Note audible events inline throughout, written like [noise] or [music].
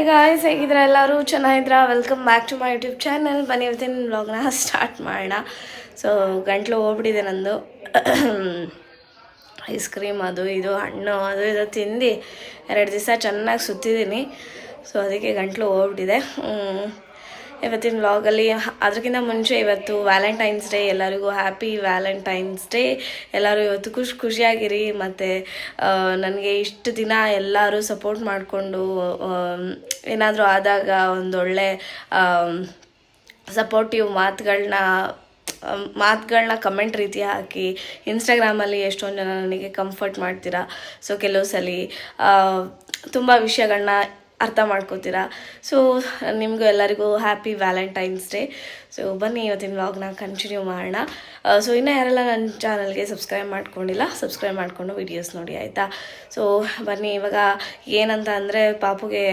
Hi guys ಹೇಗಿದ್ರ ಎಲ್ಲರೂ? ಚೆನ್ನಾಗಿದ್ರ welcome back to my YouTube channel ಬನ್ನಿ ಇವತ್ತಿನ ವ್ಲಾಗ್ನ ಸ್ಟಾರ್ಟ್ ಮಾಡೋಣ. ಸೊ ಗಂಟ್ಲು ಹೋಗ್ಬಿಟ್ಟಿದೆ ನಂದು. ಐಸ್ ಕ್ರೀಮ್ ಅದು ಇದು, ಹಣ್ಣು ಅದು ಇದು ತಿಂದು ಎರಡು ದಿವಸ ಚೆನ್ನಾಗಿ ಸುತ್ತಿದ್ದೀನಿ. ಸೊ ಅದಕ್ಕೆ ಗಂಟ್ಲು ಹೋಗ್ಬಿಟ್ಟಿದೆ. ಇವತ್ತಿನ ವ್ಲಾಗಲ್ಲಿ ಅದಕ್ಕಿಂತ ಮುಂಚೆ ಇವತ್ತು ವ್ಯಾಲೆಂಟೈನ್ಸ್ ಡೇ ಎಲ್ಲರಿಗೂ ಹ್ಯಾಪಿ ವ್ಯಾಲೆಂಟೈನ್ಸ್ ಡೇ ಎಲ್ಲರೂ ಇವತ್ತು ಖುಷಿ ಖುಷಿಯಾಗಿರಿ, ಮತ್ತು ನನಗೆ ಇಷ್ಟು ದಿನ ಎಲ್ಲರೂ ಸಪೋರ್ಟ್ ಮಾಡಿಕೊಂಡು ಏನಾದರೂ ಆದಾಗ ಒಂದೊಳ್ಳೆ ಸಪೋರ್ಟಿವ್ ಮಾತುಗಳನ್ನ ಮಾತುಗಳನ್ನ ಕಮೆಂಟ್ ರೀತಿ ಹಾಕಿ ಇನ್ಸ್ಟಾಗ್ರಾಮಲ್ಲಿ ಎಷ್ಟೊಂದು ಜನ ನನಗೆ ಕಂಫರ್ಟ್ ಮಾಡ್ತೀರಾ. ಸೊ ಕೆಲವು ಸಲ ತುಂಬ ವಿಷಯಗಳನ್ನ ಅರ್ಥ ಮಾಡ್ಕೋತೀರಾ? ಸೊ ನಿಮಗೂ ಎಲ್ಲರಿಗೂ ಹ್ಯಾಪಿ ವ್ಯಾಲೆಂಟೈನ್ಸ್ ಡೇ ಸೊ ಬನ್ನಿ ಇವತ್ತಿನ ವ್ಲಾಗ್ನ ಕಂಟಿನ್ಯೂ ಮಾಡೋಣ. ಸೊ ಇನ್ನೂ ಯಾರೆಲ್ಲ ನನ್ನ ಚಾನಲ್ಗೆ ಸಬ್ಸ್ಕ್ರೈಬ್ ಮಾಡ್ಕೊಂಡಿಲ್ಲ ಸಬ್ಸ್ಕ್ರೈಬ್ ಮಾಡಿಕೊಂಡು ವಿಡಿಯೋಸ್ ನೋಡಿ, ಆಯಿತಾ? ಸೊ ಬನ್ನಿ ಇವಾಗ ಏನಂತ ಅಂದರೆ ಪಾಪುಗೆ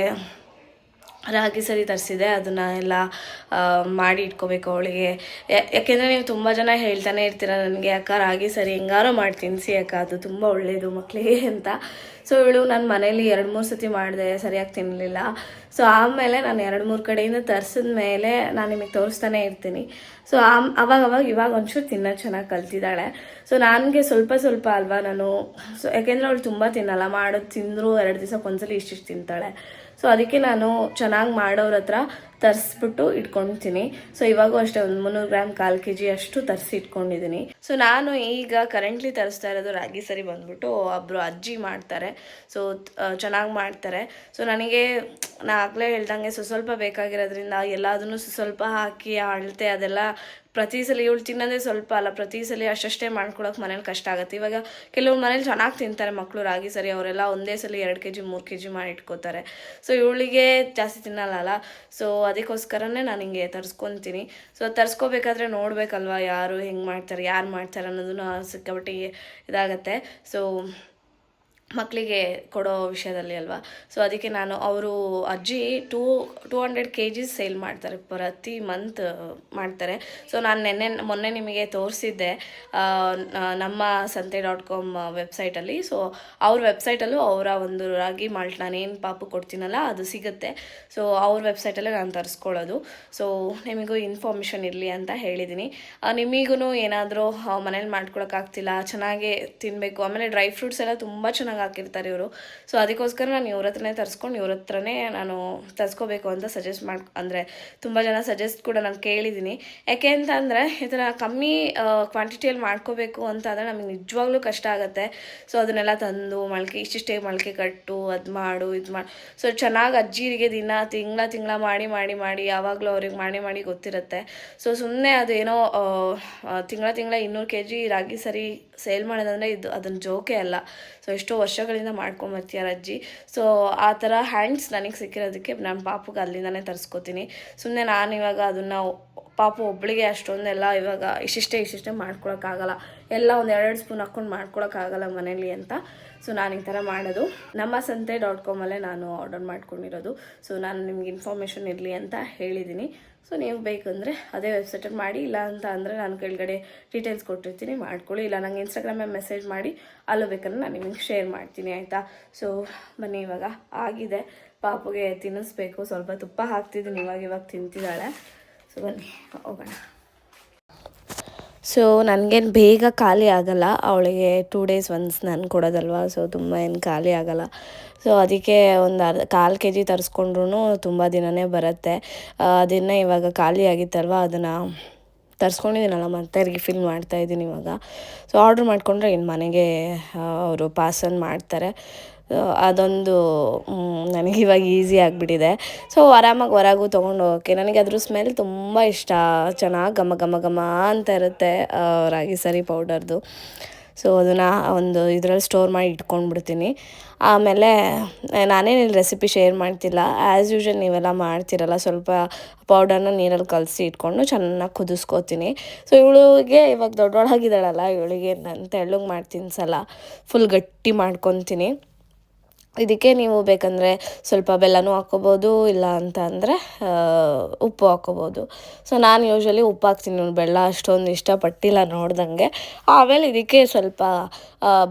ರಾಗಿ ಸರಿ ತರಿಸಿದೆ, ಅದನ್ನ ಎಲ್ಲ ಮಾಡಿ ಇಟ್ಕೋಬೇಕು ಅವಳಿಗೆ. ಯಾಕೆಂದರೆ ನೀವು ತುಂಬ ಜನ ಹೇಳ್ತಾನೆ ಇರ್ತೀರ ನನಗೆ, ಅಕ್ಕ, ರಾಗಿ ಸರಿ ಹೆಂಗಾರೋ ಮಾಡಿ ತಿನ್ನಿಸಿ ಅಕ್ಕ, ಅದು ತುಂಬ ಒಳ್ಳೆಯದು ಮಕ್ಕಳಿಗೆ ಅಂತ. ಸೊ ಇವಳು ನಾನು ಮನೇಲಿ ಎರಡು ಮೂರು ಸತಿ ಮಾಡಿದೆ, ಸರಿಯಾಗಿ ತಿನ್ನಲಿಲ್ಲ ಸೊ ಆಮೇಲೆ ನಾನು ಎರಡು ಮೂರು ಕಡೆಯಿಂದ ತರಿಸಿದ ಮೇಲೆ ನಾನು ನಿಮಗೆ ತೋರಿಸ್ತಾನೆ ಇರ್ತೀನಿ. ಸೊ ಆಮ್, ಅವಾಗ ಅವಾಗ ಇವಾಗ ಒಂಚೂರು ತಿನ್ನೋದು ಚೆನ್ನಾಗಿ ಕಲ್ತಿದ್ದಾಳೆ. ಸೊ ನನಗೆ ಸ್ವಲ್ಪ ಸ್ವಲ್ಪ ಅಲ್ವಾ ನಾನು. ಸೊ ಯಾಕೆಂದರೆ ಅವಳು ತುಂಬ ತಿನ್ನಲ್ಲ, ಮಾಡೋದು ತಿಂದರೂ ಎರಡು ದಿವಸಕ್ಕೆ ಒಂದ್ಸಲ ಇಷ್ಟಿಷ್ಟು ತಿಂತಾಳೆ. ಸೊ ಅದಕ್ಕೆ ನಾನು ಚೆನ್ನಾಗಿ ಮಾಡೋರ ಹತ್ರ ತರಿಸ್ಬಿಟ್ಟು ಇಟ್ಕೊಳ್ತೀನಿ ಸೊ ಇವಾಗೂ ಅಷ್ಟೇ ಒಂದು ಮುನ್ನೂರು ಗ್ರಾಮ್ ಕಾಲು ಕೆ ಜಿ ಅಷ್ಟು ತರಿಸಿ ಇಟ್ಕೊಂಡಿದ್ದೀನಿ. ಸೊ ನಾನು ಈಗ ಕರೆಂಟ್ಲಿ ತರಿಸ್ತಾ ಇರೋದು ರಾಗಿ ಸರಿ ಬಂದ್ಬಿಟ್ಟು ಒಬ್ಬರು ಅಜ್ಜಿ ಮಾಡ್ತಾರೆ. ಸೊ ಚೆನ್ನಾಗಿ ಮಾಡ್ತಾರೆ. ಸೊ ನನಗೆ ನಾ ಆಗಲೇ ಹೇಳ್ದಂಗೆ ಸ್ವಲ್ಪ ಬೇಕಾಗಿರೋದ್ರಿಂದ ಎಲ್ಲದನ್ನು ಸ್ವಲ್ಪ ಹಾಕಿ, ಅಳತೆ ಅದೆಲ್ಲ ಪ್ರತಿ ಸಲ ಇವಳು ತಿನ್ನೋದೇ ಸ್ವಲ್ಪ ಅಲ್ಲ, ಪ್ರತಿ ಸಲ ಅಷ್ಟಷ್ಟೇ ಮಾಡ್ಕೊಳಕ್ಕೆ ಮನೇಲಿ ಕಷ್ಟ ಆಗುತ್ತೆ. ಇವಾಗ ಕೆಲವ್ರು ಮನೇಲಿ ಚೆನ್ನಾಗಿ ತಿಂತಾರೆ ಮಕ್ಕಳು ರಾಗಿ ಸರಿ, ಅವರೆಲ್ಲ ಒಂದೇ ಸಲ ಎರಡು ಕೆ ಜಿ ಮೂರು ಕೆ ಜಿ ಮಾಡಿ ಇಟ್ಕೋತಾರೆ. ಸೊ ಇವಳಿಗೆ ಜಾಸ್ತಿ ತಿನ್ನಲ್ಲ ಸೊ ಅದಕ್ಕೋಸ್ಕರನೇ ನಾನು ಹಿಂಗೆ ತರಿಸ್ಕೊತೀನಿ. ಸೊ ತರಿಸ್ಕೋಬೇಕಾದ್ರೆ ನೋಡಬೇಕಲ್ವ ಯಾರು ಹೆಂಗೆ ಮಾಡ್ತಾರೆ, ಯಾರು ಮಾಡ್ತಾರೆ ಅನ್ನೋದನ್ನು ಸಿಕ್ಕಾಪಟ್ಟೆ ಇದಾಗತ್ತೆ. ಸೊ ಮಕ್ಕಳಿಗೆ ಕೊಡೋ ವಿಷಯದಲ್ಲಿ ಅಲ್ವಾ? ಸೊ ಅದಕ್ಕೆ ನಾನು, ಅವರು ಅಜ್ಜಿ two two hundred K Gs sale ಮಾಡ್ತಾರೆ, ಪ್ರತಿ ಮಂತ್ ಮಾಡ್ತಾರೆ. ಸೊ ನಾನು ನೆನ್ನೆ, ಮೊನ್ನೆ ನಿಮಗೆ ತೋರಿಸಿದ್ದೆ ನಮ್ಮ ಸಂತೆ ಡಾಟ್ ಕಾಮ್ ವೆಬ್ಸೈಟಲ್ಲಿ. ಸೊ ಅವ್ರ ವೆಬ್ಸೈಟಲ್ಲೂ ಅವರ ಒಂದು ರಾಗಿ ಮಾಲ್ಟ್ ನಾನೇನು ಪಾಪು ಕೊಡ್ತೀನಲ್ಲ, ಅದು ಸಿಗುತ್ತೆ. ಸೊ ಅವ್ರ ವೆಬ್ಸೈಟಲ್ಲೇ ನಾನು ತರಿಸ್ಕೊಳ್ಳೋದು. ಸೊ ನಿಮಗೂ ಇನ್ಫಾರ್ಮೇಷನ್ ಇರಲಿ ಅಂತ ಹೇಳಿದ್ದೀನಿ ನಿಮಗೂ ಏನಾದರೂ ಮನೇಲಿ ಮಾಡ್ಕೊಳಕ್ಕಾಗ್ತಿಲ್ಲ, ಚೆನ್ನಾಗಿ ತಿನ್ನಬೇಕು ಆಮೇಲೆ ಡ್ರೈ ಫ್ರೂಟ್ಸ್ ಎಲ್ಲ ತುಂಬ ಚೆನ್ನಾಗಿ ಹಾಕಿರ್ತಾರೆ ಇವರು. ಸೊ ಅದಕ್ಕೋಸ್ಕರ ನಾನು ಇವ್ರ ಹತ್ರನೇ ತರಿಸ್ಕೊಂಡು ಇವ್ರ ಹತ್ರನೇ ನಾನು ತರಿಸ್ಕೋಬೇಕು ಅಂತ ಸಜೆಸ್ಟ್ ಮಾಡಿ, ಅಂದರೆ ತುಂಬ ಜನ ಸಜೆಸ್ಟ್ ಕೂಡ ನಾನು ಕೇಳಿದ್ದೀನಿ ಯಾಕೆ ಅಂತ ಅಂದರೆ ಥರ ಕಮ್ಮಿ ಕ್ವಾಂಟಿಟಿಯಲ್ಲಿ ಮಾಡ್ಕೋಬೇಕು ಅಂತ ಅಂದರೆ ನಮಗೆ ನಿಜವಾಗ್ಲೂ ಕಷ್ಟ ಆಗುತ್ತೆ. ಸೊ ಅದನ್ನೆಲ್ಲ ತಂದು ಮೊಳಕೆ ಇಷ್ಟಿಷ್ಟೇ ಮೊಳಕೆ ಕಟ್ಟು, ಅದು ಮಾಡು, ಇದು ಮಾಡಿ. ಸೊ ಚೆನ್ನಾಗಿ ಅಜ್ಜಿರಿಗೆ ದಿನ, ತಿಂಗಳ ತಿಂಗಳ ಮಾಡಿ ಮಾಡಿ ಮಾಡಿ ಯಾವಾಗಲೂ ಅವ್ರಿಗೆ ಮಾಡಿ ಮಾಡಿ ಗೊತ್ತಿರುತ್ತೆ. ಸೊ ಸುಮ್ಮನೆ ಅದೇನೋ ತಿಂಗಳ ತಿಂಗಳ ಇನ್ನೂರು ಕೆ ಜಿ ರಾಗಿ ಸರಿ ಸೇಲ್ ಮಾಡೋದಂದರೆ ಇದು ಅದನ್ನ ಜೋಕೆ ಅಲ್ಲ. ಸೊ ಎಷ್ಟೋ ವರ್ಷಗಳಿಂದ ಮಾಡ್ಕೊಂಬರ್ತೀಯಾರ ಅಜ್ಜಿ ಸೊ ಆ ಥರ ಹ್ಯಾಂಡ್ಸ್ ನನಗೆ ಸಿಕ್ಕಿರೋದಕ್ಕೆ ನಾನು ಪಾಪುಗೆ ಅಲ್ಲಿಂದನೇ ತರಿಸ್ಕೊತೀನಿ. ಸುಮ್ಮನೆ ನಾನು ಇವಾಗ ಅದನ್ನು ಪಾಪು ಒಬ್ಬಳಿಗೆ ಅಷ್ಟೊಂದೆಲ್ಲ ಇವಾಗ ಇಷ್ಟಿಷ್ಟೇ ಇಷ್ಟಿಷ್ಟೇ ಮಾಡ್ಕೊಳಕ್ಕಾಗಲ್ಲ. ಎಲ್ಲ ಒಂದು ಎರಡೆರಡು ಸ್ಪೂನ್ ಹಾಕ್ಕೊಂಡು ಮಾಡ್ಕೊಳಕ್ಕಾಗಲ್ಲ ಮನೇಲಿ ಅಂತ. ಸೊ ನಾನು ಈ ಥರ ಮಾಡೋದು. ನಮ್ಮ ಸಂತೆ ಡಾಟ್ ಕಾಮಲ್ಲೇ ನಾನು ಆರ್ಡರ್ ಮಾಡ್ಕೊಂಡಿರೋದು. ಸೊ ನಾನು ನಿಮ್ಗೆ ಇನ್ಫಾರ್ಮೇಷನ್ ಇರಲಿ ಅಂತ ಹೇಳಿದ್ದೀನಿ ಸೊ ನೀವು ಬೇಕಂದರೆ ಅದೇ ವೆಬ್ಸೈಟಲ್ಲಿ ಮಾಡಿ, ಇಲ್ಲ ಅಂತ ಅಂದರೆ ನಾನು ಕೆಳಗಡೆ ಡೀಟೇಲ್ಸ್ ಕೊಟ್ಟಿರ್ತೀನಿ, ಮಾಡ್ಕೊಳ್ಳಿ. ಇಲ್ಲ ನಂಗೆ ಇನ್ಸ್ಟಾಗ್ರಾಮಲ್ಲಿ ಮೆಸೇಜ್ ಮಾಡಿ, ಅಲ್ಲೂ ಬೇಕಂದ್ರೆ ನಾನು ನಿಮಗೆ ಶೇರ್ ಮಾಡ್ತೀನಿ, ಆಯಿತಾ? ಸೊ ಬನ್ನಿ ಇವಾಗ. ಆಗಿದೆ. ಪಾಪುಗೆ ತಿನ್ನಿಸ್ಬೇಕು. ಸ್ವಲ್ಪ ತುಪ್ಪ ಹಾಕ್ತಿದ್ದೀನಿ, ಇವಾಗ ಇವಾಗ ತಿಂತಿದ್ದಾಳೆ. ಸೊ ಬನ್ನಿ, ಹೋಗೋಣ. ಸೊ ನನಗೇನು ಬೇಗ ಖಾಲಿ ಆಗಲ್ಲ. ಅವಳಿಗೆ ಟೂ ಡೇಸ್ ಒನ್ಸ್ ನಾನು ಕೊಡೋದಲ್ವ? ಸೊ ತುಂಬ ಏನು ಖಾಲಿ ಆಗಲ್ಲ. ಸೊ ಅದಕ್ಕೆ ಒಂದು ಅರ್ಧ, ಕಾಲು ಕೆ ಜಿ ತರಿಸ್ಕೊಂಡ್ರೂ ತುಂಬ ದಿನವೇ ಬರುತ್ತೆ. ಅದನ್ನು ಇವಾಗ ಖಾಲಿ ಆಗಿತ್ತಲ್ವ, ಅದನ್ನು ತರಿಸ್ಕೊಂಡಿದ್ದೀನಲ್ಲ ಮತ್ತೆ ರಿಫಿಲ್ ಮಾಡ್ತಾ ಇದ್ದೀನಿ ಇವಾಗ. ಸೊ ಆರ್ಡ್ರ್ ಮಾಡಿಕೊಂಡ್ರೆ ಇನ್ನು ಮನೆಗೆ ಅವರು ಪಾರ್ಸಲ್ ಮಾಡ್ತಾರೆ. ಅದೊಂದು ನನಗೆ ಇವಾಗ ಈಸಿ ಆಗಿಬಿಟ್ಟಿದೆ. ಸೊ ಆರಾಮಾಗಿ ಹೊರಗೂ ತೊಗೊಂಡು ಹೋಗೋಕ್ಕೆ. ನನಗೆ ಅದ್ರ ಸ್ಮೆಲ್ ತುಂಬ ಇಷ್ಟ. ಚೆನ್ನಾಗಿ ಘಮ ಘಮ ಘಮ ಅಂತ ಇರುತ್ತೆ ರಾಗಿ ಸರಿ ಪೌಡರ್ದು ಸೊ ಅದನ್ನು ಒಂದು ಇದರಲ್ಲಿ ಸ್ಟೋರ್ ಮಾಡಿ ಇಟ್ಕೊಂಡ್ಬಿಡ್ತೀನಿ. ಆಮೇಲೆ ನಾನೇನು ಇಲ್ಲಿ ರೆಸಿಪಿ ಶೇರ್ ಮಾಡ್ತಿಲ್ಲ. ಆ್ಯಸ್ ಯೂಶಲ್ ನೀವೆಲ್ಲ ಮಾಡ್ತಿರಲ್ಲ, ಸ್ವಲ್ಪ ಪೌಡರ್ನ ನೀರಲ್ಲಿ ಕಲಸಿ ಇಟ್ಕೊಂಡು ಚೆನ್ನಾಗಿ ಕುದಿಸ್ಕೋತೀನಿ. ಸೊ ಇವಳಿಗೆ ಇವಾಗ ದೊಡ್ಡೊಳಗಿದ್ದಾಳಲ್ಲ ಇವಳಿಗೆ ನಾನು ತೆಳ್ಳಗೆ ಸಲ. ಫುಲ್ ಗಟ್ಟಿ ಮಾಡ್ಕೊತೀನಿ. ಇದಕ್ಕೆ ನೀವು ಬೇಕಂದರೆ ಸ್ವಲ್ಪ ಬೆಲ್ಲನೂ ಹಾಕ್ಕೋಬೋದು, ಇಲ್ಲ ಅಂತ ಅಂದರೆ ಉಪ್ಪು ಹಾಕ್ಕೋಬೋದು. ಸೊ ನಾನು ಯೂಶ್ವಲಿ ಉಪ್ಪು ಹಾಕ್ತೀನಿ ಬೆಲ್ಲ, ಅಷ್ಟೊಂದು ಇಷ್ಟಪಟ್ಟಿಲ್ಲ ನೋಡ್ದಂಗೆ. ಆಮೇಲೆ ಇದಕ್ಕೆ ಸ್ವಲ್ಪ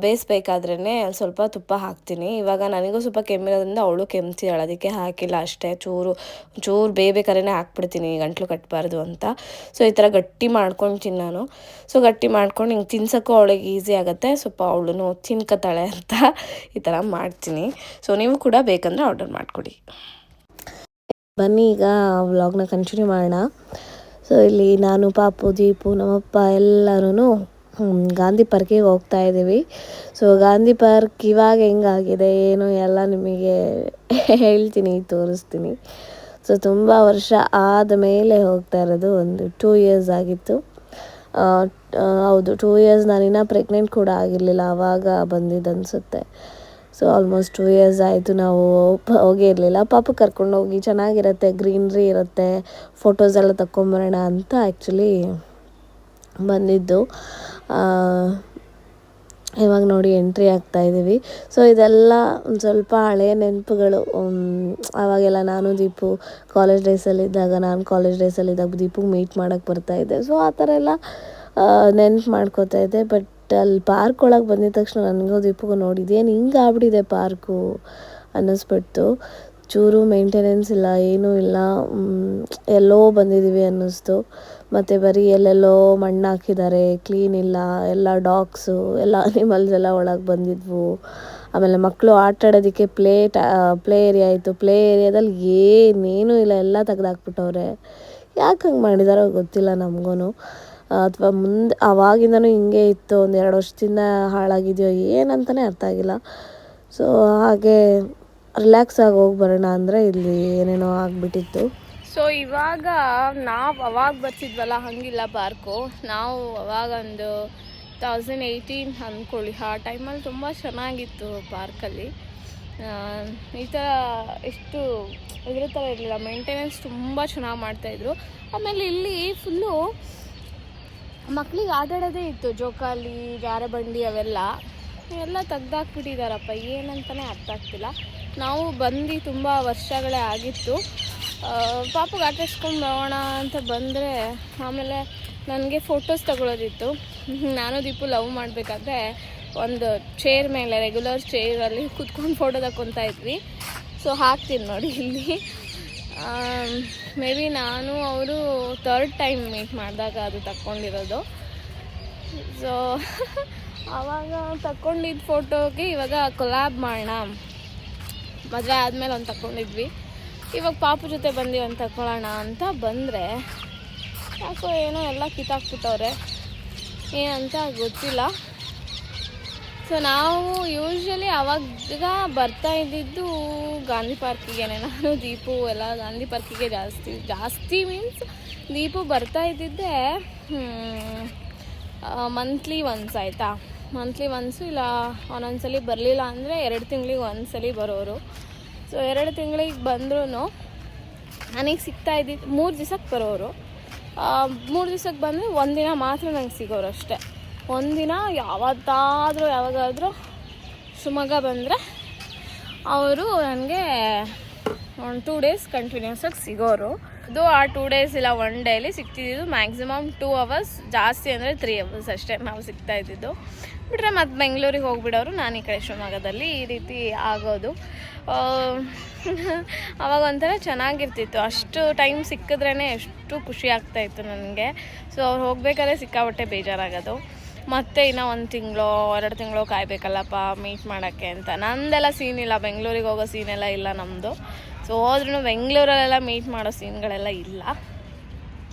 ಬೇಯಿಸ್ಬೇಕಾದ್ರೇ ಸ್ವಲ್ಪ ತುಪ್ಪ ಹಾಕ್ತೀನಿ. ಇವಾಗ ನನಗೂ ಸ್ವಲ್ಪ ಕೆಮ್ಮಿರೋದ್ರಿಂದ ಅವಳು ಕೆಮ್ತಿದಾಳೆ ಅದಕ್ಕೆ ಹಾಕಿಲ್ಲ ಅಷ್ಟೇ. ಚೂರು ಚೂರು ಬೇಯ್ಬೇಕಾದ್ರೆ ಹಾಕ್ಬಿಡ್ತೀನಿ, ಗಂಟ್ಲು ಕಟ್ಟಬಾರ್ದು ಅಂತ. ಸೊ ಈ ಥರ ಗಟ್ಟಿ ಮಾಡ್ಕೊಳ್ತೀನಿ ನಾನು. ಸೊ ಗಟ್ಟಿ ಮಾಡ್ಕೊಂಡು ಹಿಂಗೆ ತಿನ್ಸೋಕ್ಕೂ ಅವಳಿಗೆ ಈಸಿ ಆಗುತ್ತೆ. ಸ್ವಲ್ಪ ಅವಳು ತಿನ್ಕೋತಾಳೆ ಅಂತ ಈ ಥರ ಮಾಡ್ತೀನಿ. ಸೊ ನೀವು ಕೂಡ ಬೇಕಂದರೆ ಆರ್ಡರ್ ಮಾಡಿಕೊಡಿ. ಬನ್ನಿ, ಈಗ ವ್ಲಾಗ್ನ ಕಂಟಿನ್ಯೂ ಮಾಡೋಣ. ಸೊ ಇಲ್ಲಿ ನಾನು, ಪಾಪು, ದೀಪು, ನಮ್ಮಪ್ಪ ಎಲ್ಲರೂ ಗಾಂಧಿ ಪಾರ್ಕಿಗೆ ಹೋಗ್ತಾ ಇದ್ದೀವಿ. ಸೊ ಗಾಂಧಿ ಪಾರ್ಕ್ ಇವಾಗ ಹೆಂಗಾಗಿದೆ, ಏನು ಎಲ್ಲ ನಿಮಗೆ ಹೇಳ್ತೀನಿ, ತೋರಿಸ್ತೀನಿ. ಸೊ ತುಂಬ ವರ್ಷ ಆದ ಮೇಲೆ ಹೋಗ್ತಾ ಇರೋದು, ಒಂದು ಟೂ ಇಯರ್ಸ್ ಆಗಿತ್ತು. ಹೌದು ಟೂ ಇಯರ್ಸ್ ನಾನಿನ್ನ ಪ್ರೆಗ್ನೆಂಟ್ ಕೂಡ ಆಗಿರಲಿಲ್ಲ ಆವಾಗ ಬಂದಿದ್ದು ಅನಿಸುತ್ತೆ. ಸೊ ಆಲ್ಮೋಸ್ಟ್ ಟೂ ಇಯರ್ಸ್ ಆಯಿತು ನಾವು ಹೋಗೇ ಇರಲಿಲ್ಲ ಪಾಪ ಕರ್ಕೊಂಡು ಹೋಗಿ ಚೆನ್ನಾಗಿರುತ್ತೆ ಗ್ರೀನ್ರಿ ಇರುತ್ತೆ ಫೋಟೋಸ್ ಎಲ್ಲ ತಗೊಂಬರೋಣ ಅಂತ ಆ್ಯಕ್ಚುಲಿ ಬಂದಿದ್ದು. ಇವಾಗ ನೋಡಿ ಎಂಟ್ರಿ ಆಗ್ತಾ ಇದ್ದೀವಿ ಸೊ ಇದೆಲ್ಲ ಒಂದು ಸ್ವಲ್ಪ ಹಳೆಯ ನೆನಪುಗಳು. ಆವಾಗೆಲ್ಲ ನಾನು ದೀಪು ಕಾಲೇಜ್ ಡೇಸಲ್ಲಿದ್ದಾಗ ನಾನು ಕಾಲೇಜ್ ಡೇಸಲ್ಲಿದ್ದಾಗ ದೀಪು ಮೀಟ್ ಮಾಡೋಕ್ಕೆ ಬರ್ತಾಯಿದ್ದೆ ಸೊ ಆ ಥರ ಎಲ್ಲ ನೆನ್ಪು ಮಾಡ್ಕೋತಾ ಇದ್ದೆ. ಬಟ್ ಅಲ್ಲಿ ಪಾರ್ಕ್ ಒಳಗೆ ಬಂದಿದ ತಕ್ಷಣ ನನಗೂ ದೀಪಗೂ ನೋಡಿದ್ದೇನು ಹಿಂಗೆ ಆಗ್ಬಿಟ್ಟಿದೆ ಪಾರ್ಕು ಅನ್ನಿಸ್ಬಿಡ್ತು. ಚೂರು ಮೇಂಟೆನೆನ್ಸ್ ಇಲ್ಲ, ಏನೂ ಇಲ್ಲ ಎಲ್ಲೋ ಬಂದಿದ್ದೀವಿ ಅನ್ನಿಸ್ತು. ಮತ್ತು ಬರೀ ಎಲ್ಲೆಲ್ಲೋ ಮಣ್ಣು ಹಾಕಿದ್ದಾರೆ ಕ್ಲೀನ್ ಇಲ್ಲ, ಎಲ್ಲ ಡಾಗ್ಸು ಎಲ್ಲ ಅನಿಮಲ್ಸ್ ಎಲ್ಲ ಒಳಗೆ ಬಂದಿದ್ವು. ಆಮೇಲೆ ಮಕ್ಕಳು ಆಟ ಆಡೋದಕ್ಕೆ ಪ್ಲೇ ಪ್ಲೇ ಏರಿಯಾ ಇತ್ತು. ಪ್ಲೇ ಏರಿಯಾದಲ್ಲಿ ಏನೇನೂ ಇಲ್ಲ, ಎಲ್ಲ ತೆಗ್ದಾಕ್ಬಿಟ್ಟವ್ರೆ. ಯಾಕೆ ಹಂಗೆ ಮಾಡಿದಾರೋ ಗೊತ್ತಿಲ್ಲ ನಮಗೂ ಅಥವಾ ಮುಂದೆ ಅವಾಗಿಂದನೂ ಹಿಂಗೆ ಇತ್ತು, ಒಂದು ಎರಡು ವರ್ಷದಿಂದ ಹಾಳಾಗಿದೆಯೋ ಏನಂತಲೇ ಅರ್ಥ ಆಗಿಲ್ಲ. ಸೊ ಹಾಗೆ ರಿಲ್ಯಾಕ್ಸ್ ಆಗಿ ಹೋಗಿ ಬರೋಣ ಅಂದರೆ ಇಲ್ಲಿ ಏನೇನೋ ಆಗಿಬಿಟ್ಟಿತ್ತು. ಸೊ ಇವಾಗ ನಾವು ಅವಾಗ ಬರ್ತಿದ್ವಲ್ಲ, ಹಂಗಿಲ್ಲ ಪಾರ್ಕು ನಾವು ಅವಾಗ ಒಂದು ತೌಸಂಡ್ ಏಯ್ಟೀನ್ ಅಂದ್ಕೊಳ್ಳಿ ಆ ಟೈಮಲ್ಲಿ ತುಂಬ ಚೆನ್ನಾಗಿತ್ತು ಪಾರ್ಕಲ್ಲಿ ಈ ಥರ ಎಷ್ಟು ಇದ್ರ ಥರ ಇರಲಿಲ್ಲ. ಮೇಂಟೆನೆನ್ಸ್ ತುಂಬ ಚೆನ್ನಾಗಿ ಮಾಡ್ತಾಯಿದ್ರು ಆಮೇಲೆ ಇಲ್ಲಿ ಫುಲ್ಲು ಮಕ್ಳಿಗೆ ಆಟ ಆಡೋದೇ ಇತ್ತು, ಜೋಕಾಲಿ ಜಾರಬಂಡಿ ಅವೆಲ್ಲ. ಎಲ್ಲ ತೆಗ್ದಾಕ್ಬಿಟ್ಟಿದ್ದಾರಪ್ಪ ಏನಂತಲೇ ಅರ್ಥ ಆಗ್ತಿಲ್ಲ. ನಾವು ಬಂದು ತುಂಬ ವರ್ಷಗಳೇ ಆಗಿತ್ತು. ಪಾಪಗೆ ಆಟಾಡ್ಸ್ಕೊಂಡು ಬರೋಣ ಅಂತ ಬಂದರೆ, ಆಮೇಲೆ ನನಗೆ ಫೋಟೋಸ್ ತಗೊಳ್ಳೋದಿತ್ತು ನಾನು ದೀಪು ಲವ್ ಮಾಡಬೇಕಾದ್ರೆ ಒಂದು ಚೇರ್ ಮೇಲೆ ರೆಗ್ಯುಲರ್ ಚೇರಲ್ಲಿ ಕುತ್ಕೊಂಡು ಫೋಟೋ ತಗೊತಾ ಇದ್ವಿ. ಸೊ ಹಾಕ್ತೀನಿ ನೋಡಿ ಇಲ್ಲಿ. ಮೇ ಬಿ ನಾನು ಅವರು ಥರ್ಡ್ ಟೈಮ್ ಮೀಟ್ ಮಾಡಿದಾಗ ಅದು ತಕ್ಕೊಂಡಿರೋದು. ಸೊ ಆವಾಗ [laughs] ತಕ್ಕೊಂಡಿದ್ದ ಫೋಟೋಗೆ ಇವಾಗ ಕೊಲಾಬ್ ಮಾಡೋಣ. ಮದುವೆ ಆದಮೇಲೆ ಒಂದು ತಕ್ಕೊಂಡಿದ್ವಿ. ಇವಾಗ ಪಾಪು ಜೊತೆ ಬಂದು ಒಂದು ತಗೊಳ್ಳೋಣ ಅಂತ ಬಂದರೆ, ಯಾಕೋ ಏನೋ ಎಲ್ಲ ಕಿತ್ತಾಕ್ಬಿಟ್ಟವ್ರೆ. ಏನಂತ ಗೊತ್ತಿಲ್ಲ. ಸೊ ನಾವು ಯೂಶ್ವಲಿ ಅವಾಗ ಬರ್ತಾ ಇದ್ದಿದ್ದು ಗಾಂಧಿ ಪಾರ್ಕಿಗೆ ನಾನು, ದೀಪು ಎಲ್ಲ ಗಾಂಧಿ ಪಾರ್ಕಿಗೆ ಜಾಸ್ತಿ ಜಾಸ್ತಿ ಮೀನ್ಸ್ ದೀಪು ಬರ್ತಾ ಇದ್ದಿದ್ದೆ ಮಂತ್ಲಿ ಒನ್ಸ್ ಆಯಿತಾ? ಮಂತ್ಲಿ ಒನ್ಸು ಇಲ್ಲ, ಒಂದೊಂದ್ಸಲಿ ಬರಲಿಲ್ಲ ಅಂದರೆ ಎರಡು ತಿಂಗಳಿಗೆ ಒಂದ್ಸಲಿ ಬರೋರು. ಸೊ ಎರಡು ತಿಂಗಳಿಗೆ ಬಂದ್ರೂ ನನಗೆ ಸಿಗ್ತಾ ಇದ್ದಿದ್ದು ಮೂರು ದಿವಸಕ್ಕೆ ಬರೋರು. ಮೂರು ದಿವಸಕ್ಕೆ ಬಂದರೆ ಒಂದಿನ ಮಾತ್ರ ನಂಗೆ ಸಿಗೋರು ಅಷ್ಟೇ. ಒಂದಿನ ಯಾವತ್ತಾದರೂ, ಯಾವಾಗಾದರೂ ಶಿವಮೊಗ್ಗ ಬಂದರೆ ಅವರು ನನಗೆ ಒಂದು ಟೂ ಡೇಸ್ ಕಂಟಿನ್ಯೂಸ್ ಆಗಿ ಸಿಗೋರು. ಅದು ಆ ಟೂ ಡೇಸ್ ಇಲ್ಲ ಒನ್ ಡೇಲಿ ಸಿಗ್ತಿದ್ದು ಮ್ಯಾಕ್ಸಿಮಮ್ ಟೂ ಅವರ್ಸ್ ಜಾಸ್ತಿ ಅಂದರೆ ತ್ರೀ ಅವರ್ಸ್ ಅಷ್ಟೇ ನಾವು ಸಿಗ್ತಾ ಇದ್ದಿದ್ದು. ಬಿಟ್ಟರೆ ಮತ್ತು ಬೆಂಗಳೂರಿಗೆ ಹೋಗ್ಬಿಡೋರು ನಾನು ಈ ಕಡೆ ಶಿವಮೊಗ್ಗದಲ್ಲಿ ಈ ರೀತಿ ಆಗೋದು. ಅವಾಗ ಒಂಥರ ಚೆನ್ನಾಗಿರ್ತಿತ್ತು. ಅಷ್ಟು ಟೈಮ್ ಸಿಕ್ಕಿದ್ರೇ ಎಷ್ಟು ಖುಷಿ ಆಗ್ತಾಯಿತ್ತು ನನಗೆ. ಸೊ ಅವ್ರು ಹೋಗ್ಬೇಕಾದ್ರೆ ಸಿಕ್ಕಾಬಟ್ಟೆ ಬೇಜಾರಾಗೋದು. ಮತ್ತೆ ಇನ್ನೂ ಒಂದು ತಿಂಗಳು ಎರಡು ತಿಂಗಳು ಕಾಯಬೇಕಲ್ಲಪ್ಪ ಮೀಟ್ ಮಾಡೋಕ್ಕೆ ಅಂತ. ನಂದೆಲ್ಲ ಸೀನ್ ಇಲ್ಲ. ಬೆಂಗಳೂರಿಗೆ ಹೋಗೋ ಸೀನೆಲ್ಲ ಇಲ್ಲ ನಮ್ಮದು ಸೊ ಹೋದ್ರೂ ಬೆಂಗಳೂರಲ್ಲೆಲ್ಲ ಮೀಟ್ ಮಾಡೋ ಸೀನ್ಗಳೆಲ್ಲ ಇಲ್ಲ.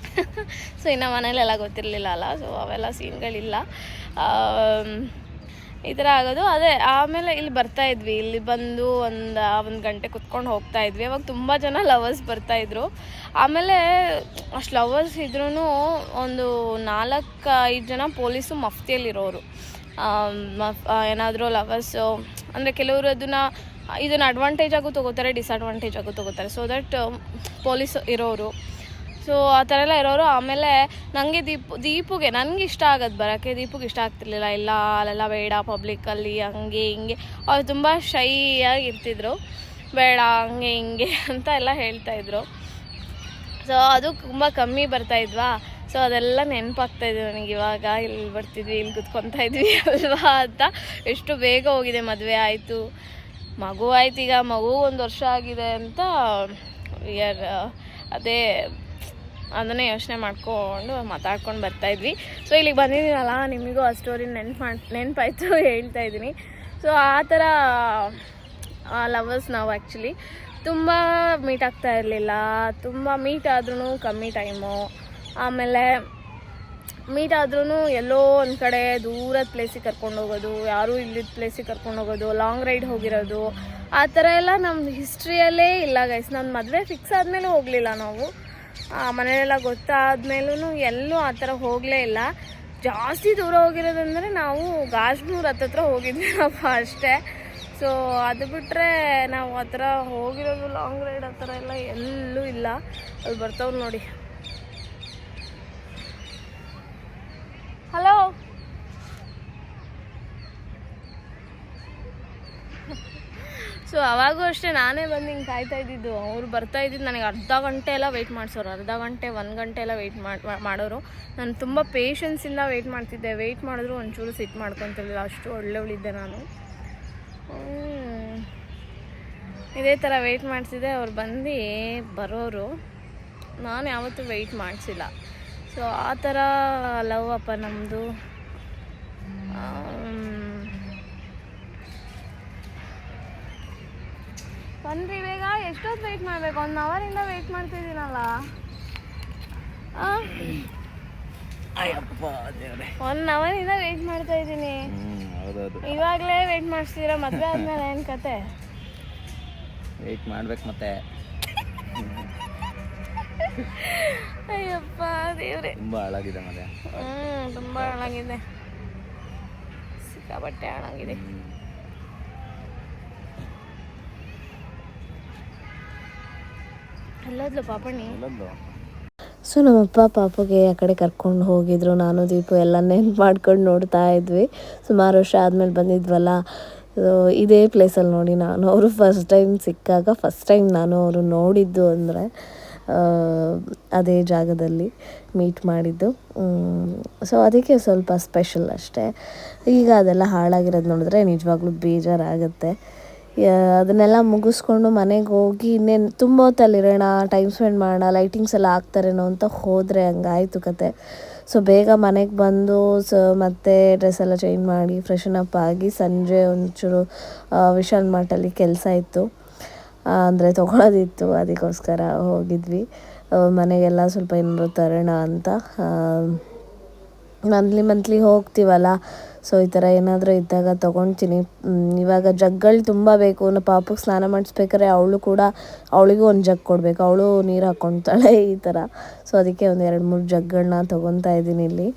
[laughs] ಸೊ ಇನ್ನು ಮನೇಲೆಲ್ಲ ಗೊತ್ತಿರಲಿಲ್ಲ ಅಲ್ಲ. ಸೊ ಅವೆಲ್ಲ ಸೀನ್ಗಳಿಲ್ಲ ಈ ಥರ ಆಗೋದು. ಅದೇ, ಆಮೇಲೆ ಇಲ್ಲಿ ಬರ್ತಾ ಇದ್ವಿ. ಇಲ್ಲಿ ಬಂದು ಒಂದು ಒಂದು ಗಂಟೆ ಕುತ್ಕೊಂಡು ಹೋಗ್ತಾ ಇದ್ವಿ. ಅವಾಗ ತುಂಬ ಜನ ಲವರ್ಸ್ ಬರ್ತಾಯಿದ್ರು ಆಮೇಲೆ ಅಷ್ಟು ಲವರ್ಸ್ ಇದ್ರೂ ಒಂದು ನಾಲ್ಕು, ಐದು ಜನ ಪೊಲೀಸು ಮಫ್ತಿಯಲ್ಲಿರೋರು. ಮಫ್ ಏನಾದರೂ ಲವರ್ಸು ಅಂದರೆ ಕೆಲವರು ಅದನ್ನು ಇದನ್ನು ಅಡ್ವಾಂಟೇಜ್ ಆಗೂ ತೊಗೋತಾರೆ ಡಿಸ್ಅಡ್ವಾಂಟೇಜ್ ಆಗೂ ತೊಗೋತಾರೆ. ಸೊ ದಟ್ ಪೊಲೀಸ್ ಇರೋರು. ಸೊ ಆ ಥರ ಎಲ್ಲ ಇರೋರು ಆಮೇಲೆ ನನಗೆ ದೀಪು, ದೀಪುಗೆ ನನಗೆ ಇಷ್ಟ ಆಗೋದು ಬರೋಕ್ಕೆ ದೀಪುಗೆ ಇಷ್ಟ ಆಗ್ತಿರ್ಲಿಲ್ಲ. ಇಲ್ಲ, ಅಲ್ಲೆಲ್ಲ ಬೇಡ ಪಬ್ಲಿಕ್ಕಲ್ಲಿ ಹಂಗೆ ಹಿಂಗೆ. ಅವ್ರು ತುಂಬ ಶೈಯಾಗಿ ಇರ್ತಿದ್ರು. ಬೇಡ, ಹಂಗೆ ಹಿಂಗೆ [laughs] ಅಂತ ಎಲ್ಲ ಹೇಳ್ತಾಯಿದ್ರು ಸೊ ಅದು ತುಂಬ ಕಮ್ಮಿ ಬರ್ತಾಯಿದ್ವಾ ಸೊ ಅದೆಲ್ಲ ನೆನಪಾಗ್ತಾ ಇದೆ ನನಗೆ ಇವಾಗ. ಇಲ್ಲಿ ಬರ್ತಿದ್ವಿ ಇಲ್ಲಿ ಕುತ್ಕೊತಾ ಇದ್ವಿ [laughs] ಅಲ್ವಾ ಅಂತ. ಎಷ್ಟು ಬೇಗ ಹೋಗಿದೆ ಮದುವೆ ಆಯಿತು. ಮಗು ಆಯ್ತು ಈಗ. ಮಗು ಒಂದು ವರ್ಷ ಆಗಿದೆ ಅಂತ ಅದೇ ಅದನ್ನೇ ಯೋಚನೆ ಮಾಡ್ಕೊಂಡು ಮಾತಾಡ್ಕೊಂಡು ಬರ್ತಾಯಿದ್ವಿ ಸೊ ಇಲ್ಲಿಗೆ ಬಂದಿದ್ದೀನಲ್ಲ ನಿಮಗೂ ಆ ಸ್ಟೋರಿ ನೆನ್ಪು ಮಾಡಿ, ನೆನಪಾಯ್ತು [laughs] ಹೇಳ್ತಾ ಇದ್ದೀನಿ. ಸೊ ಆ ಥರ ಲವರ್ಸ್ ನಾವು ಆ್ಯಕ್ಚುಲಿ ತುಂಬ ಮೀಟ್ ಆಗ್ತಾ ಇರಲಿಲ್ಲ. ತುಂಬ ಮೀಟ್ ಆದ್ರೂ ಕಮ್ಮಿ ಟೈಮು ಆಮೇಲೆ ಮೀಟ್ ಆದ್ರೂ ಎಲ್ಲೋ ಒಂದು ಕಡೆ ದೂರದ ಪ್ಲೇಸಿಗೆ ಕರ್ಕೊಂಡು ಹೋಗೋದು, ಯಾರೂ ಇಲ್ಲಿದ್ದ ಪ್ಲೇಸಿಗೆ ಕರ್ಕೊಂಡು ಹೋಗೋದು ಲಾಂಗ್ ರೈಡ್ ಹೋಗಿರೋದು, ಆ ಥರ ಎಲ್ಲ ನಮ್ಮ ಹಿಸ್ಟ್ರಿಯಲ್ಲೇ ಇಲ್ಲ ಗೈಸ್ ನನ್ನ ಮದುವೆ ಫಿಕ್ಸ್ ಆದಮೇಲೆ ಹೋಗಲಿಲ್ಲ ನಾವು. ಮನೆಯಲ್ಲೆಲ್ಲ ಗೊತ್ತಾದ್ಮೇಲೂ ಎಲ್ಲೂ ಆ ಥರ ಹೋಗಲೇ ಇಲ್ಲ. ಜಾಸ್ತಿ ದೂರ ಹೋಗಿರೋದಂದರೆ ನಾವು ಗಾಜ್ನೂರ್ ಹತ್ತತ್ರ ಹೋಗಿದ್ವಿ ನಾವು ಅಷ್ಟೇ. ಸೊ ಅದು ಬಿಟ್ಟರೆ ನಾವು ಆ ಥರ ಹೋಗಿರೋದು ಲಾಂಗ್ ರೈಡ್ ಆ ಥರ ಎಲ್ಲ ಎಲ್ಲೂ ಇಲ್ಲ. ಅಲ್ಲಿ ಬರ್ತವ್ರು ನೋಡಿ. ಹಲೋ ಸೊ ಅವಾಗೂ ಅಷ್ಟೇ ನಾನೇ ಬಂದು ಹಿಂಗೆ ಕಾಯ್ತಾ ಇದ್ದಿದ್ದು. ಅವ್ರು ಬರ್ತಾ ಇದ್ದಿದ್ದು ನನಗೆ ಅರ್ಧ ಗಂಟೆ ಎಲ್ಲ ವೆಯ್ಟ್ ಮಾಡಿಸೋರು. ಅರ್ಧ ಗಂಟೆ, ಒಂದು ಗಂಟೆ ಎಲ್ಲ ವೆಯ್ಟ್ ಮಾಡಿ ಮಾಡೋರು. ನಾನು ತುಂಬ ಪೇಷನ್ಸಿಂದ ವೆಯ್ಟ್ ಮಾಡ್ತಿದ್ದೆ. ವೆಯ್ಟ್ ಮಾಡಿದ್ರು ಒಂಚೂರು ಸಿಟ್ ಮಾಡ್ಕೊತಿರ್ಲಿಲ್ಲ. ಅಷ್ಟು ಒಳ್ಳೆಯವಳಿದ್ದೆ ನಾನು. ಇದೇ ಥರ ವೆಯ್ಟ್ ಮಾಡಿಸಿದೆ ಅವ್ರು ಬಂದು ಬರೋರು. ನಾನು ಯಾವತ್ತೂ ವೆಯ್ಟ್ ಮಾಡಿಸಿಲ್ಲ. ಸೊ ಆ ಥರ ಲವ್ ಅಪ್ಪ ನಮ್ಮದು ಬಂದ್ರಿ ಬೇಗ ಎಷ್ಟೊತ್ತು ವೆಯ್ಟ್ ಮಾಡಬೇಕು? ಒಂದು ಅವರಿಂದ ವೆಯ್ಟ್ ಮಾಡ್ತಿದ್ದೀನಲ್ಲ. ಒನ್ ಇಂದ ವೆಯ್ಟ್ ಮಾಡ್ತಾ ಇದ್ದೀನಿ. ಇವಾಗ್ಲೇ ವೆಯ್ಟ್ ಮಾಡಿಸ್ತೀರಾ? ಮದುವೆ ಆದ್ಮೇಲೆ ಏನು ಕತೆ? ವೆಯ್ಟ್ ಮಾಡ್ಬೇಕು ಮತ್ತೆ. ಅಯ್ಯಪ್ಪ ದೇವ್ರೆ. ತುಂಬಾ ಹಾಳಾಗಿದೆ ಮತ್ತೆ ಹ್ಞೂ ತುಂಬ ಹಾಳಾಗಿದೆ. ಸಿಕ್ಕಾಪಟ್ಟೆ ಹಾಳಾಗಿದೆ. ಎಲ್ಲೋದ್ಲು ಸೊ ನಮ್ಮಪ್ಪ ಪಾಪಗೆ ಆ ಕಡೆ ಕರ್ಕೊಂಡು ಹೋಗಿದ್ರು. ನಾನು ದೀಪು ಎಲ್ಲ ನೆನ್ಪು ಮಾಡ್ಕೊಂಡು ನೋಡ್ತಾ ಇದ್ವಿ. ಸುಮಾರು ವರ್ಷ ಆದಮೇಲೆ ಬಂದಿದ್ವಲ್ಲ. ಸೊ ಇದೇ ಪ್ಲೇಸಲ್ಲಿ ನೋಡಿ ನಾನು ಅವರು ಫಸ್ಟ್ ಟೈಮ್ ಸಿಕ್ಕಾಗ ಫಸ್ಟ್ ಟೈಮ್ ನಾನು ಅವರು ನೋಡಿದ್ದು ಅಂದರೆ ಅದೇ ಜಾಗದಲ್ಲಿ ಮೀಟ್ ಮಾಡಿದ್ದು. ಸೊ ಅದಕ್ಕೆ ಸ್ವಲ್ಪ ಸ್ಪೆಷಲ್ ಅಷ್ಟೇ. ಈಗ ಅದೆಲ್ಲ ಹಾಳಾಗಿರೋದು ನೋಡಿದ್ರೆ ನಿಜವಾಗ್ಲೂ ಬೇಜಾರಾಗುತ್ತೆ. ಅದನ್ನೆಲ್ಲ ಮುಗಿಸ್ಕೊಂಡು ಮನೆಗೆ ಹೋಗಿ ಇನ್ನೇನು ತುಂಬ ಹೊತ್ತಲ್ಲಿರೋಣ ಟೈಮ್ ಸ್ಪೆಂಡ್ ಮಾಡೋಣ ಲೈಟಿಂಗ್ಸ್ ಎಲ್ಲ ಹಾಕ್ತಾರೇನೋ ಅಂತ ಹೋದರೆ ಹಂಗಾಯ್ತು ಕತೆ. ಸೊ ಬೇಗ ಮನೆಗೆ ಬಂದು ಸೊ ಮತ್ತೆ ಡ್ರೆಸ್ ಎಲ್ಲ ಚೇಂಜ್ ಮಾಡಿ ಫ್ರೆಶನ್ ಅಪ್ ಆಗಿ ಸಂಜೆ ಒಂಚೂರು ವಿಶಾಲ್ ಮಾರ್ಟಲ್ಲಿ ಕೆಲಸ ಇತ್ತು. ಅಂದರೆ ತೊಗೊಳೋದಿತ್ತು ಅದಕ್ಕೋಸ್ಕರ ಹೋಗಿದ್ವಿ. ಮನೆಗೆಲ್ಲ ಸ್ವಲ್ಪ ಏನಾದ್ರು ತರೋಣ ಅಂತ. ಮಂತ್ಲಿ ಮಂತ್ಲಿ ಹೋಗ್ತೀವಲ್ಲ ಸೊ ಈ ಥರ ಏನಾದರೂ ಇದ್ದಾಗ ತೊಗೊಳ್ತೀನಿ ಇವಾಗ ಜಗ್ಗಳು ತುಂಬ ಬೇಕು. ಪಾಪಕ್ಕೆ ಸ್ನಾನ ಮಾಡಿಸ್ಬೇಕಾದ್ರೆ ಅವಳು ಕೂಡ ಅವಳಿಗೂ ಒಂದು ಜಗ್ ಕೊಡಬೇಕು. ಅವಳು ನೀರು ಹಾಕ್ಕೊತಾಳೆ ಈ ಥರ. ಸೊ ಅದಕ್ಕೆ ಒಂದು ಎರಡು ಮೂರು ಜಗ್ಗಳನ್ನ ತೊಗೊತಾ ಇದ್ದೀನಿ ಇಲ್ಲಿ.